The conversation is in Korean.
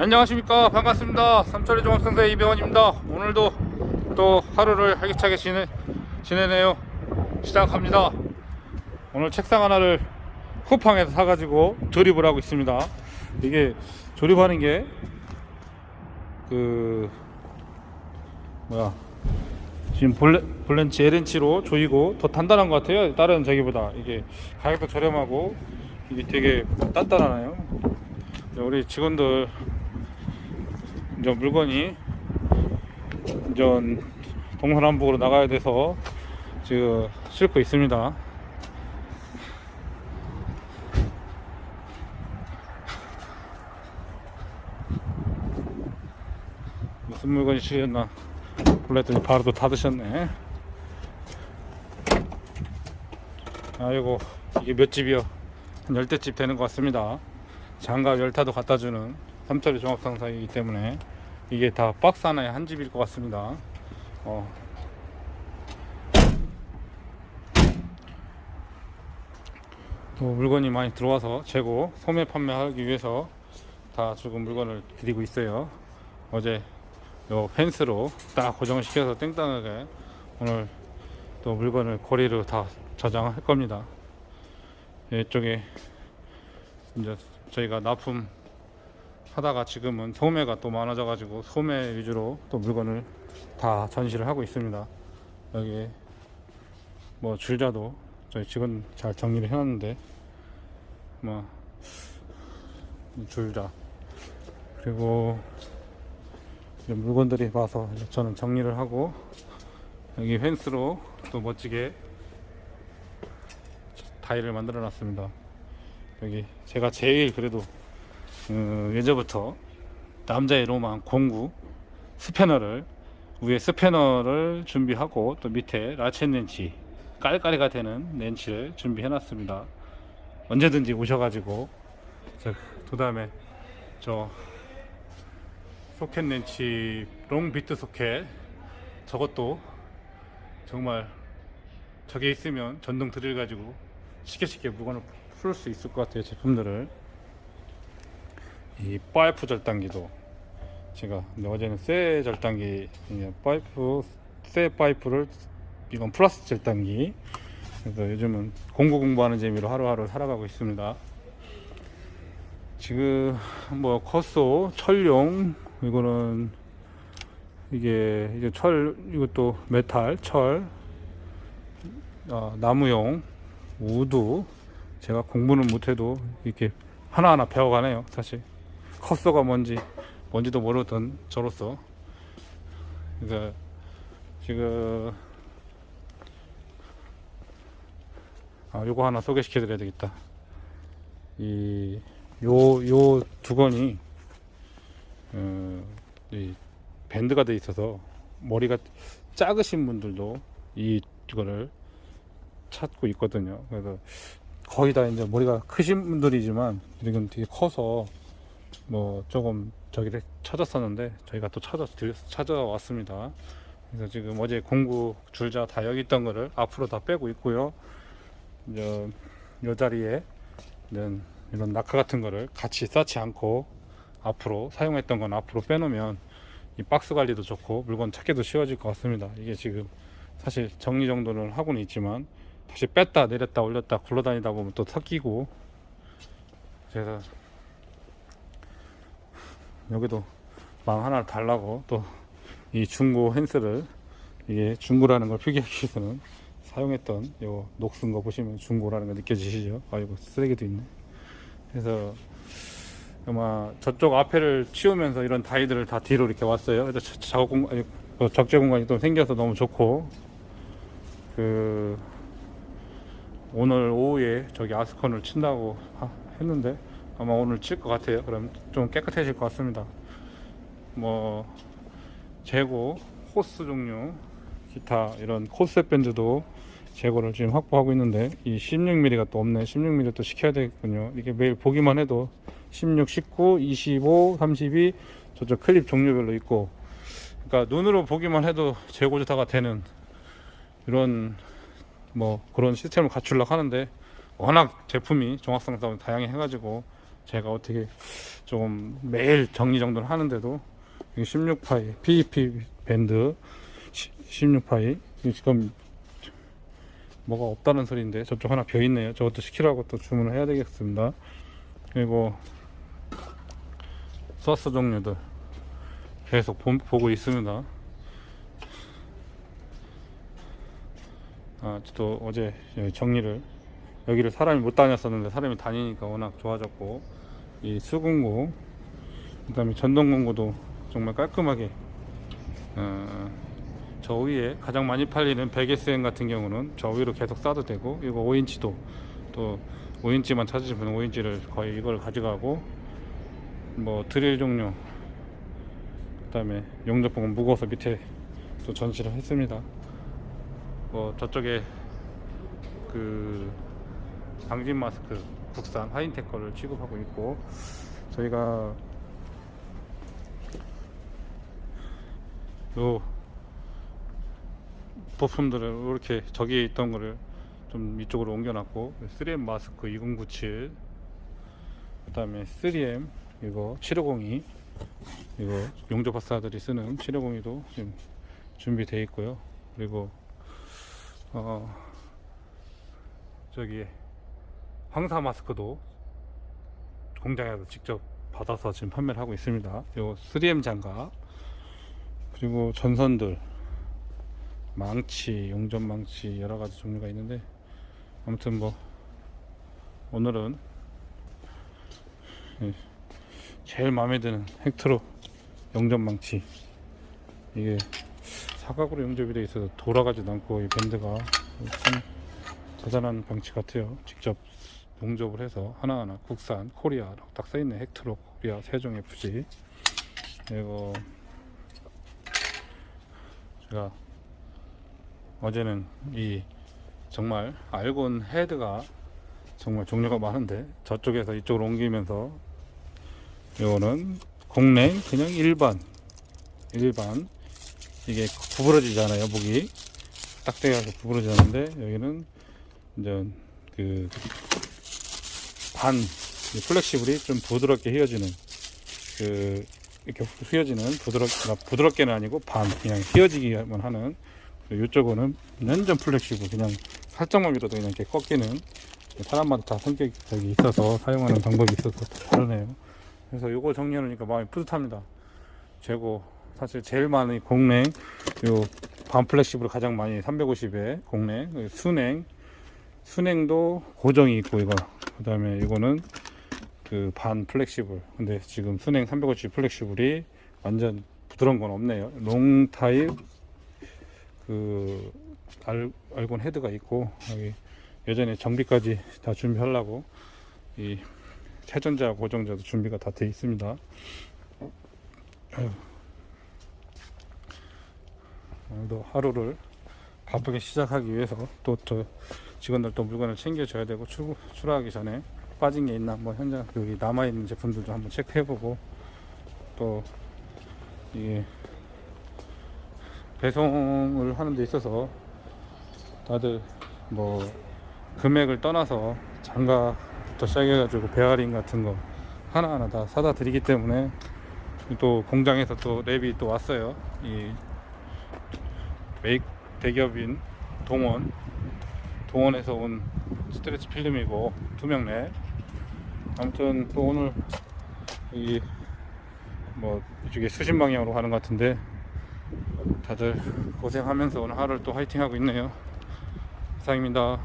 안녕하십니까. 반갑습니다. 삼천리 종합상사 이병헌입니다. 오늘도 또 하루를 활기차게 지내, 지내네요. 시작합니다. 오늘 책상 하나를 쿠팡에서 사가지고 조립을 하고 있습니다. 이게 조립하는 게 그 뭐야. 지금 볼렌, 볼렌치 L엔치로 조이고 더 단단한 것 같아요. 다른 저기보다. 이게 가격도 저렴하고 이게 되게 단단하네요. 우리 직원들 이제 물건이 이제 동서남북으로 나가야 돼서 지금 싣고 있습니다. 무슨 물건이 실렸나 몰랐더니 바로 또 닫으셨네. 아이고 이게 몇 집이요? 한 열대 집 되는 것 같습니다. 장갑 열타도 갖다 주는 삼천리 종합상사이기 때문에 이게 다 박스 하나에 한 집일 것 같습니다. 어. 또 물건이 많이 들어와서 재고 소매 판매하기 위해서 다 지금 물건을 드리고 있어요. 어제 요 펜스로 딱 고정을 시켜서 땡땅하게 오늘 또 물건을 고리로 다 저장할 겁니다. 이쪽에 이제 저희가 납품 하다가 지금은 소매가 또 많아져 가지고 소매 위주로 또 물건을 다 전시를 하고 있습니다. 여기 뭐 줄자도 저희 직원 잘 정리를 해놨는데 뭐 줄자 그리고 물건들이 이제 저는 정리를 하고 여기 펜스로 또 멋지게 타일을 만들어 놨습니다. 여기 제가 제일 그래도 어, 예전부터 남자의 로망 공구 스패너를 위에 스패너를 준비하고 또 밑에 라첸 렌치 깔깔이가 되는 렌치를 준비해 놨습니다. 언제든지 오셔가지고 그 다음에 저 소켓 렌치 롱 비트 소켓 저것도 정말 저게 있으면 전동 드릴 가지고 쉽게 쉽게 물건을 풀 수 있을 것 같아요 제품들을 이 파이프 절단기도 제가 어제는 쇠 절단기 파이프 쇠 파이프를 이건 플라스 절단기. 그래서 요즘은 공구 공부하는 재미로 하루하루 살아가고 있습니다. 지금 뭐 커소 철용 이거는 이게 이제 철 이것도 메탈 철 어, 나무용 우드 제가 공부는 못해도 이렇게 하나하나 배워가네요 사실 커서가 뭔지 뭔지도 모르던 저로서. 그러니까 지금 아 요거 하나 소개시켜 드려야 되겠다. 이 요 요 두건이 어, 이 밴드가 돼 있어서 머리가 작으신 분들도 이 이거를 찾고 있거든요. 그래서 거의 다 이제 머리가 크신 분들이지만 지금 되게 커서 뭐 조금 저기를 찾았었는데 저희가 또 찾아 찾아왔습니다. 그래서 지금 어제 공구 줄자 다 여기 있던 거를 앞으로 다 빼고 있고요. 이제 요 자리에 이런 이런 낙하 같은 거를 같이 쌓지 않고 앞으로 사용했던 건 앞으로 빼놓으면 이 박스 관리도 좋고 물건 찾기도 쉬워질 것 같습니다. 이게 지금 사실 정리 정도는 하고는 있지만 다시 뺐다 내렸다 올렸다 굴러다니다 보면 또 섞이고 그래서 여기도 망 하나를 달라고 또 이 중고 핸스를 이게 중고라는 걸 표기하기 위해서는 사용했던 요 녹슨 거 보시면 중고라는 거 느껴지시죠? 아이고 쓰레기도 있네. 그래서 아마 저쪽 앞에를 치우면서 이런 다이들을 다 뒤로 이렇게 왔어요. 그래서 자- 작업 공간, 그 적재 공간이 또 생겨서 너무 좋고 그 오늘 오후에 저기 아스콘을 친다고 하- 했는데 아마 오늘 칠 것 같아요. 그럼 좀 깨끗해질 것 같습니다. 뭐 재고, 호스 종류, 기타 이런 코스 밴드도 재고를 지금 확보하고 있는데 이 16mm가 또 없네. 16mm 또 시켜야 되겠군요. 이게 매일 보기만 해도 16, 19, 25, 32 저쪽 클립 종류별로 있고 그러니까 눈으로 보기만 해도 재고 조사가 되는 이런 뭐 그런 시스템을 갖추려고 하는데 워낙 제품이 종합성상 다양해 가지고 제가 어떻게 조금 매일 정리 정도는 하는데도 16파이 PEP 밴드 16파이 지금 뭐가 없다는 소리인데 저쪽 하나 비어 있네요. 저것도 시키라고 또 주문을 해야 되겠습니다. 그리고 소스 종류들 계속 보, 보고 있습니다. 아, 또 어제 정리를 여기를 사람이 못 다녔었는데 사람이 다니니까 워낙 좋아졌고 이 수공구 그 다음에 전동공구도 정말 깔끔하게 어, 저 위에 가장 많이 팔리는 100SM 같은 경우는 저 위로 계속 싸도 되고 이거 5인치도 또 5인치만 찾으시면 5인치를 거의 이걸 가져가고 뭐 드릴 종류 그 다음에 용접봉은 무거워서 밑에 또 전시를 했습니다. 뭐 저쪽에 그 방진 마스크 국산 하인텍 거를 취급하고 있고 저희가 요 부품들을 이렇게 저기 있던 거를 좀 이쪽으로 옮겨놨고 3M 마스크 2097 그 다음에 3M 이거 7502 이거 용접 박사들이 쓰는 7502도 지금 준비되어 있고요. 그리고 어 저기 황사 마스크도 공장에서 직접 받아서 지금 판매를 하고 있습니다 요 3M 장갑 그리고 전선들 망치, 용접 망치 여러 가지 종류가 있는데 아무튼 뭐 오늘은 예, 제일 마음에 드는 헥트로 용접 망치 이게 사각으로 용접이 되어 있어서 돌아가지도 않고 이 밴드가 참 대단한 방치 같아요. 직접 용접을 해서 하나하나 국산 코리아라고 딱 써있네 헥트로 코리아 세종 FG 그리고 제가 어제는 이 정말 알곤 헤드가 정말 종류가 많은데 저쪽에서 이쪽으로 옮기면서 이거는 공랭 그냥 일반 일반. 이게 구부러지잖아요 목이 딱대가서 구부러지는데 여기는 이제 그 반 플렉시블이 좀 부드럽게 휘어지는 그 이렇게 휘어지는 부드럽 부드럽게는 아니고 반 그냥 휘어지기만 하는 이쪽은 완전 플렉시블 그냥 살짝만 밀어도 그냥 이렇게 꺾이는 사람마다 다 성격이 있어서 사용하는 방법이 있어서 다르네요. 그래서 요거 정리하니까 마음이 뿌듯합니다. 재고 사실 제일 많이 공냉 요반 플렉시블 가장 많이 350에 공냉 순냉 순냉도 고정이 있고 이거. 그 다음에 이거는 그 반 플렉시블. 근데 지금 순냉 350 플렉시블이 완전 부드러운 건 없네요. 롱 타입 그 알, 알곤 헤드가 있고 여기 예전에 정비까지 다 준비하려고 이 최전자 고정자도 준비가 다 돼 있습니다. 오늘도 하루를 바쁘게 시작하기 위해서 또저 직원들 또 물건을 챙겨줘야 되고 출, 출하하기 전에 빠진 게 있나 뭐 현장 여기 남아 있는 제품들도 한번 체크해보고 또 이게 배송을 하는 데 있어서 다들 뭐 금액을 떠나서 장갑부터 시작해가지고 베어링 같은 거 하나하나 다 사다 드리기 때문에 또 공장에서 또 랩이 또 왔어요. 이 메이크 대기업인 동원 동원에서 온 스트레치 필름이고 투명 랩 아무튼 또 오늘 이 뭐 이쪽에 수신 방향으로 가는 것 같은데 다들 고생하면서 오늘 하루를 또 화이팅 하고 있네요. 이상입니다.